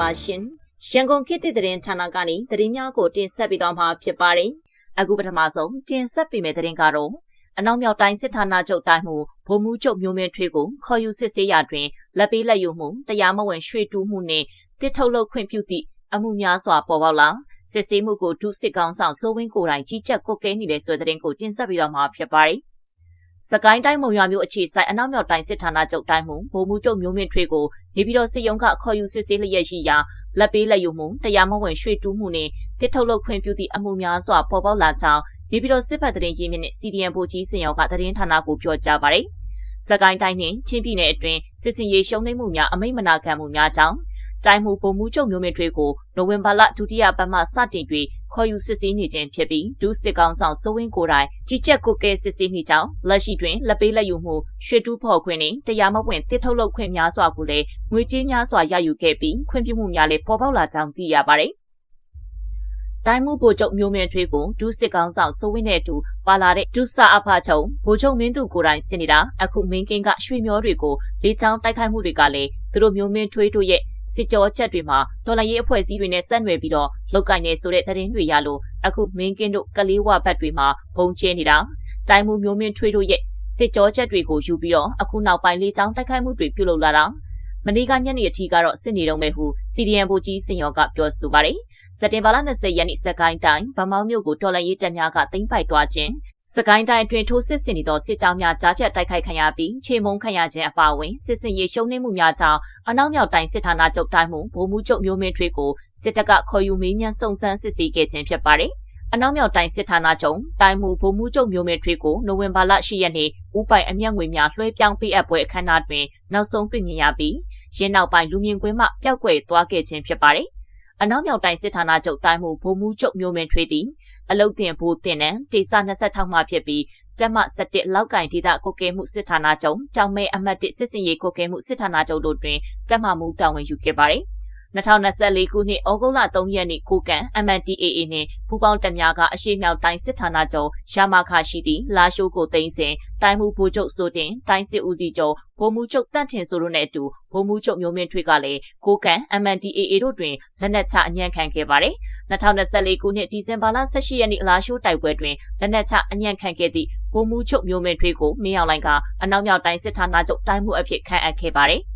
ပါရှင်။ရန်ကုန်ခေတ်သစ်သတင်းဌာနကနေသတင်းများကိုတင်ဆက်ပေးသွားမှာဖြစ်ပါတယ်။အခုပထမဆုံးတင်ဆက်ပေးမယ့်သတင်းကတော့အနောက်မြောက်တိုင်းစစ်ဌာနချုပ်တိုင်းမှုဗိုလ်မှူးချုပ်မျိုးမင်းထွေးကိုခေါ်ယူစစ်ဆေးရာတွင်လက်ပေးလက်ယူမှုတရားမဝင်ရွှေတူးမှုနှင့်တစ်ထုတ်လုပ်ခွင့်ပြုသည့်အမှုများစွာပေါ်ပေါက်လာစစ်ဆေးမှုကိုဒုစစ်ကောင်ဆောင်စိုးဝင်းကိုယ်တိုင်ကြီးကြပ်ကွက်ကဲနေတဲ့ဆိုတဲ့သတင်းကိုတင်ဆက်ပေးသွားမှာဖြစ်ပါတယ်။ စကိုင်းတိုင်းမုံရွာမြို့အခြေဆိုင်အနောက်မြောက်တိုင်းစစ်ဌာနချုပ်တိုင်းမှုဗိုလ်မှူးချုပ်မျိုးမင်းထွေးကိုနေပြည်တော်စစ်ရုံးကခေါ်ယူစစ်ဆေးလျက်ရှိရာလက်ပေးလက်ယူမှုတရားမဝင်ရွှေတူးမှုနဲ့တစ်ထုတ်လုပ်ခွင့်ပြုသည့်အမှုများစွာပေါ်ပေါက်လာကြောင်းနေပြည်တော်စစ်ဖက်တရင်ရင်းမြစ်နဲ့ CDN ဗိုလ်ကြီးစင်ရောကသတင်းဌာနကိုပြောကြားပါတယ်။စကိုင်းတိုင်းနှင့်ချင်းပြည်နယ်အတွင်းစစ်စင်ရေးရှုံးနိမ့်မှုများအမိန့်မနာခံမှုများကြောင့် တိုင်းမှုပုံမှုချုပ်မျိုးမင်းထွေးကိုနိုဝင်ဘာလဒုတိယပတ်မှစတင်၍ခေါ်ယူစစ်ဆေးနေခြင်းဖြစ်ပြီးဒုစစ်ကောင်ဆောင်စိုးဝင်းကိုယ်တိုင်ကြီးကြပ်ကိုကဲစစ်ဆေးနေကြောင်းလက်ရှိတွင်လက်ပေးလက်ယူမှုရွှေတူးဖော်ခွင့်နှင့်တရားမဝင်တစ်ထုတ်လုပ်ခွင့်များစွာကိုလည်းငွေကြေးများစွာရယူခဲ့ပြီးခွင့်ပြုမှုများလည်းပေါ်ပေါက်လာကြောင်းသိရပါတယ်တိုင်းမှုဗိုလ်ချုပ်မျိုးမင်းထွေးကိုဒုစစ်ကောင်ဆောင်စိုးဝင်းနဲ့တူပါလာတဲ့ဒုစာအဖချုပ်ဗိုလ်ချုပ်မင်းသူကိုယ်တိုင်ဆင်နေတာအခုမင်းကင်းကရွှေမျောတွေကိုလေးချောင်းတိုက်ခိုက်မှုတွေကလည်းသူတို့မျိုးမင်းထွေးတို့ရဲ့ စစ်ကြောချက်တွေမှာဒေါ်လာရေးအဖွဲ့အစည်းတွေနဲ့ဆက်နွယ်ပြီးတော့လောက်ကင်နေဆိုတဲ့သတင်းတွေရလို့အခုမင်းကင်းတို့ကလေးဝဘတ်တွေမှာဘုံကျင်းနေတာတိုင်းမှုမျိုးမင်းထွေးတို့ရဲ့စစ်ကြောချက်တွေကိုယူပြီးတော့အခုနောက်ပိုင်းလေးချောင်းတိုက်ခိုက်မှုတွေပြုလုပ်လာတာမနေ့ကညနေအထိကတော့စစ်နေတော့မယ်ဟု CDN ဘူကြီးစင်ရောကပြောဆိုပါတယ်။စက်တင်ဘာလ20ရက်နေ့စက်ကိုင်းတိုင်းဗမောင်းမြို့ကိုတော်လှန်ရေးတပ်များကသိမ်းပိုက်သွားခြင်း စကိုင်းတိုင်းအတွင်းထိုးစစ်ဆင်နေသောစစ်ကြောင်းများကြားဖြတ်တိုက်ခိုက်ခံရပြီးခြေမုံခံရခြင်းအပါအဝင်စစ်စင်ရေးရှုံးနိမ့်မှုများကြောင့်အနောက်မြောက်တိုင်းစစ်ဌာနချုပ်တိုင်းမှုဗိုလ်မှူးချုပ်မျိုးမင်းထွေးကိုစစ်တပ်ကခေါ်ယူမေးမြန်းစုံစမ်းစစ်ဆေးခဲ့ခြင်းဖြစ်ပါတယ်။အနောက်မြောက်တိုင်းစစ်ဌာနချုပ်တိုင်းမှုဗိုလ်မှူးချုပ်မျိုးမင်းထွေးကိုနိုဝင်ဘာလ10ရက်နေ့ဥပိုင်အမျက်ငွေများလွှဲပြောင်းပေးအပ်ပွဲအခမ်းအနားတွင်နောက်ဆုံးတွေ့မြင်ရပြီးရင်းနောက်ပိုင်းလူမြင်ကွင်းမှပျောက်ကွယ်သွားခဲ့ခြင်းဖြစ်ပါတယ်။ အနောက်မြောက်တိုင်းစစ်ဌာနချုပ်တိုင်းမှုဗိုလ်မှူးချုပ်မျိုးမင်းထွေးသည်အလုတ်တင်ဘိုးတင်နံတေစာ26မှဖြစ်ပြီးတက်မ17လောက်ကင်ဒေသကိုကဲမှုစစ်ဌာနချုပ်ကြောင်မဲအမှတ်1စစ်စင်ရေးကိုကဲမှုစစ်ဌာနချုပ်တို့တွင်တက်မမှုတာဝန်ယူခဲ့ပါတယ်။ 2024ခုနှစ်ဩဂုတ်လ3ရက်နေ့ကိုကန် MNDAA နှင့်ပူးပေါင်းတပ်များကအရှိမြောက်တိုင်းစစ်ဌာနချုပ်ရမခရှိသည့်လာရှိုးကိုသိမ်းစဉ်တိုင်းမှုဗိုလ်ချုပ်စိုးတင်တိုင်းစစ်ဦးစီးချုပ်ဗိုလ်မှူးချုပ်တန့်ထင်စိုးတို့နဲ့အတူဗိုလ်မှူးချုပ်မျိုးမင်းထွေးကလည်းကိုကန် MNDAA တို့တွင်လက်နက်ချအညံ့ခံခဲ့ပါတယ်2024ခုနှစ်ဒီဇင်ဘာလ18ရက်နေ့လာရှိုးတိုက်ပွဲတွင်လက်နက်ချအညံ့ခံခဲ့သည့်ဗိုလ်မှူးချုပ်မျိုးမင်းထွေးကိုမင်းအောင်လိုင်ကအနောက်မြောက်တိုင်းစစ်ဌာနချုပ်တိုင်းမှုအဖြစ်ခန့်အပ်ခဲ့ပါတယ်။